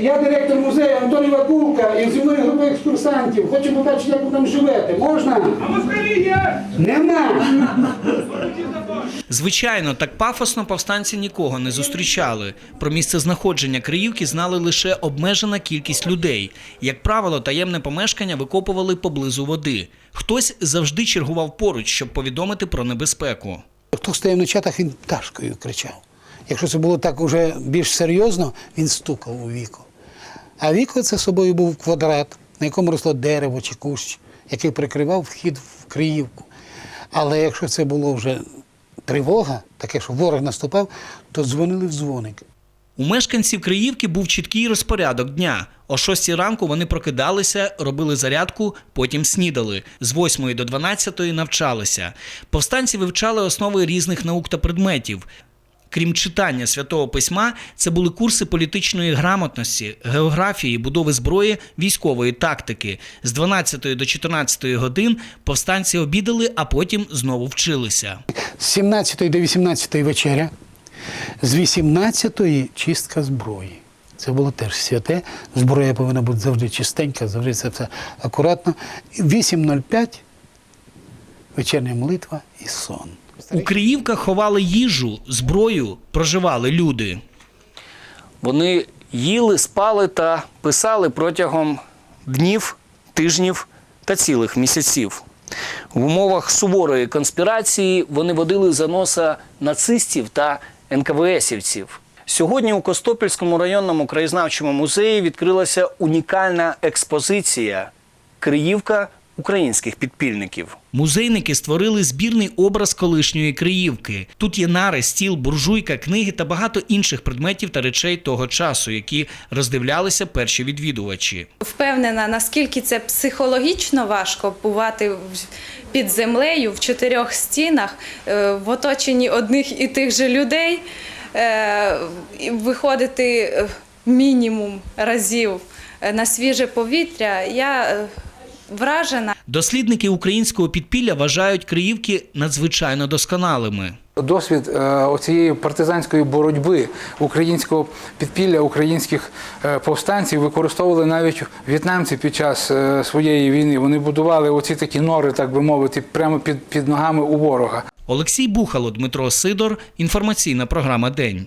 Я директор музею Антон Вакулка і зі мною група екскурсантів. Хочу побачити, як ви там живете. Можна? А москалі є! Нема. Звичайно, так пафосно повстанці нікого не зустрічали. Про місце знаходження Криївки знали лише обмежена кількість людей. Як правило, таємне помешкання викопували поблизу води. Хтось завжди чергував поруч, щоб повідомити про небезпеку. Хто стояв на чатах, він пташкою кричав. Якщо це було так уже більш серйозно, він стукав у віко. А віко це собою був квадрат, на якому росло дерево чи кущ, який прикривав вхід в Криївку. Але якщо це було вже тривога, таке, що ворог наступав, то дзвонили в дзвоник. У мешканців Криївки був чіткий розпорядок дня. О 6 ранку вони прокидалися, робили зарядку, потім снідали. З 8 до 12 навчалися. Повстанці вивчали основи різних наук та предметів. Крім читання святого письма, це були курси політичної грамотності, географії, будови зброї, військової тактики. З 12 до 14 годин повстанці обідали, а потім знову вчилися. З 17 до 18 вечеря, з 18 чистка зброї. Це було теж святе. Зброя повинна бути завжди чистенька, завжди це все акуратно. 8.05 вечірня молитва і сон. У Криївках ховали їжу, зброю, проживали люди. Вони їли, спали та писали протягом днів, тижнів та цілих місяців. В умовах суворої конспірації вони водили за носа нацистів та НКВСівців. Сьогодні у Костопільському районному краєзнавчому музеї відкрилася унікальна експозиція Криївка українських підпільників. Музейники створили збірний образ колишньої Криївки. Тут є нари, стіл, буржуйка, книги та багато інших предметів та речей того часу, які роздивлялися перші відвідувачі. Впевнена, наскільки це психологічно важко бувати в- під землею в чотирьох стінах, е, в оточенні одних і тих же людей, е, виходити е, мінімум разів на свіже повітря. Я вражена. Дослідники українського підпілля вважають Криївки надзвичайно досконалими. Досвід е, оцієї партизанської боротьби українського підпілля, українських е, повстанців використовували навіть в'єтнамці під час е, своєї війни. Вони будували оці такі нори, так би мовити, прямо під, під ногами у ворога. Олексій Бухало, Дмитро Сидор. Інформаційна програма День.